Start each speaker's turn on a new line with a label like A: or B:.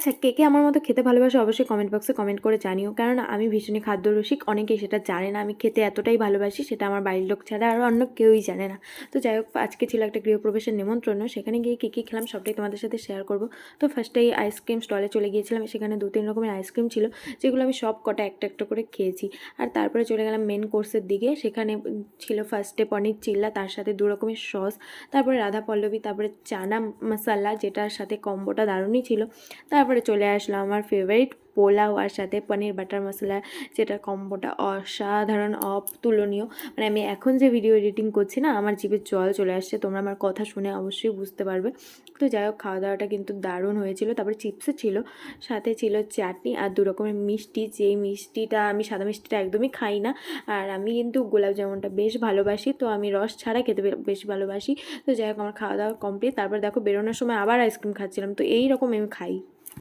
A: আচ্ছা কে কে আমার মতো খেতে ভালোবাসে অবশ্যই কমেন্ট বক্সে কমেন্ট করে জানিও কারণ আমি ভীষণই খাদ্যরসিক অনেকেই সেটা জানে না আমি খেতে এতটাই ভালোবাসি সেটা আমার বাড়ির লোক ছাড়া আর অন্য কেউই জানে না তো যাই হোক আজকে ছিল একটা গৃহপ্রবেশের নিমন্ত্রণ সেখানে গিয়ে কী কী খেলাম সবটাই তোমাদের সাথে শেয়ার করব তো ফার্স্টেই আইসক্রিম স্টলে চলে গিয়েছিলাম সেখানে দু তিন রকমের আইসক্রিম ছিল যেগুলো আমি সব কটা একটা একটা করে খেয়েছি আর তারপরে চলে গেলাম মেন কোর্সের দিকে সেখানে ছিল ফার্স্টে পনির চিল্লা তার সাথে দু রকমের সস তারপরে রাধা পল্লবী তারপরে চানা মশালা যেটার সাথে কম্বোটা দারুণই ছিল তারপরে চলে আসলো আমার ফেভারিট পোলাও আর সাথে পনির বাটার মশলা। যেটা কম্বোটা অসাধারণ, অতুলনীয়। মানে আমি এখন যে ভিডিও এডিটিং করছি না, আমার জিভে জল চলে আসছে। তোমরা আমার কথা শুনে অবশ্যই বুঝতে পারবে। তো যাই হোক খাওয়া দাওয়াটা কিন্তু দারুণ হয়েছিল। তারপরে চিপসও ছিল, সাথে ছিল চাটনি আর দু রকমের মিষ্টি। যেই মিষ্টিটা, আমি সাদা মিষ্টিটা একদমই খাই না। আর আমি কিন্তু গোলাপ জামুনটা বেশ ভালোবাসি। তো আমি রস ছাড়া খেতে বেশ ভালোবাসি। তো যাই হোক, আমার খাওয়া দাওয়া কমপ্লিট তারপর দেখো, বেরোনোর সময় আবার আইসক্রিম খাচ্ছিলাম। তো এই রকম আমি খাই।